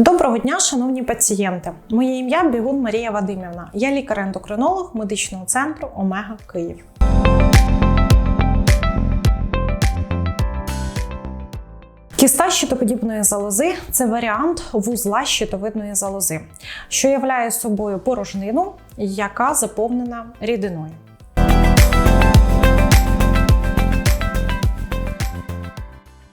Доброго дня, шановні пацієнти. Моє ім'я Бігун Марія Вадимівна. Я лікар-ендокринолог медичного центру Омега Київ. Кіста щитоподібної залози це варіант вузла щитовидної залози, що являє собою порожнину, яка заповнена рідиною.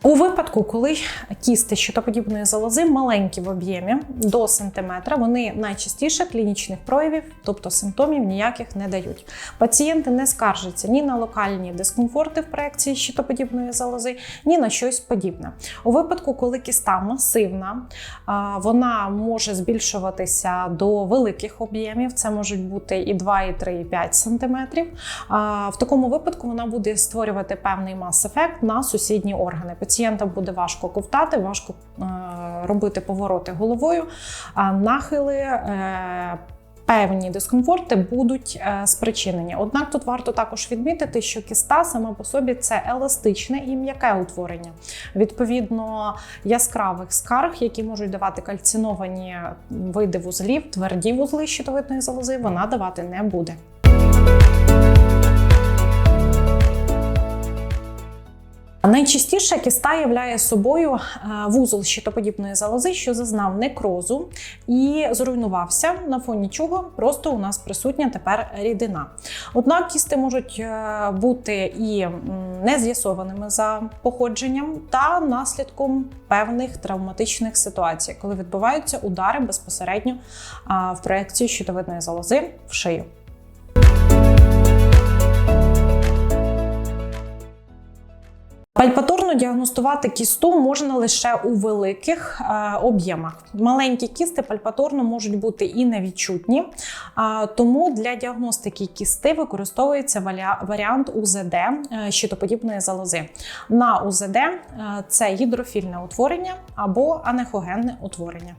У випадку, коли кісти щитоподібної залози маленькі в об'ємі до сантиметра, вони найчастіше клінічних проявів, тобто симптомів ніяких не дають. Пацієнти не скаржаться ні на локальні дискомфорти в проекції щитоподібної залози, ні на щось подібне. У випадку, коли кіста масивна, вона може збільшуватися до великих об'ємів. Це можуть бути і 2, і 3, і 5 сантиметрів. В такому випадку вона буде створювати певний мас-ефект на сусідні органи. Пацієнтам буде важко ковтати, важко е, робити повороти головою, а нахили. е, Певні дискомфорти будуть е, спричинені. Однак тут варто також відмітити, що кіста сама по собі це еластичне і м'яке утворення. Відповідно, яскравих скарг, які можуть давати кальциновані види вузлів, тверді вузли щитовидної залози, вона давати не буде. Найчастіше кіста являє собою е, вузол щитоподібної залози, що зазнав некрозу і зруйнувався, на фоні чого просто у нас присутня тепер рідина. Однак кісти можуть е, бути і нез'ясованими за походженням та наслідком певних травматичних ситуацій, коли відбуваються удари безпосередньо в проекції щитовидної залози в шию. Пальпаторно діагностувати кісту можна лише у великих е, об'ємах. Маленькі кісти пальпаторно можуть бути і невідчутні, тому для діагностики кісти використовується варіант УЗД е, щитоподібної залози. На УЗД е, це гідрофільне утворення або анехогенне утворення.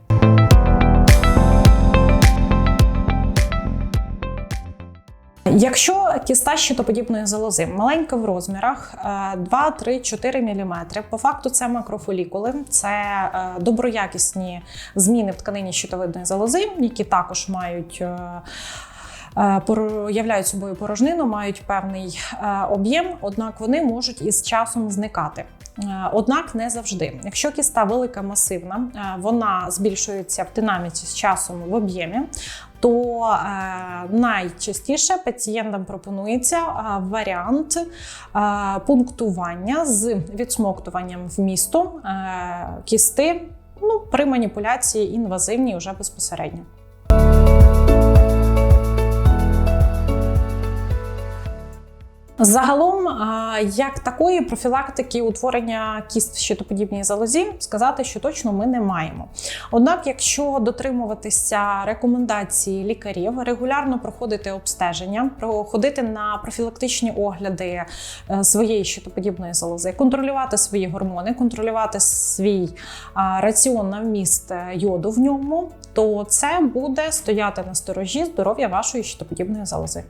Якщо кіста щитоподібної залози маленька в розмірах е, 2, 3, 4 мм, по факту це макрофолікули, це е, доброякісні зміни в тканині щитовидної залози, які також мають. е, е, поро- Являють собою порожнину, мають певний е, об'єм, однак вони можуть із часом зникати. Е, Однак не завжди. Якщо кіста велика масивна, е, вона збільшується в динаміці з часом в об'ємі, то е, найчастіше пацієнтам пропонується е, варіант е, пунктування з відсмоктуванням вмісту кісти ну, при маніпуляції інвазивній вже безпосередньо. Загалом, як такої профілактики утворення кіст щитоподібній залозі, сказати, що точно ми не маємо. Однак, якщо дотримуватися рекомендацій лікарів, регулярно проходити обстеження, проходити на профілактичні огляди е, своєї щитоподібної залози, контролювати свої гормони, контролювати свій раціон на вміст е, йоду в ньому, то це буде стояти на сторожі здоров'я вашої щитоподібної залози.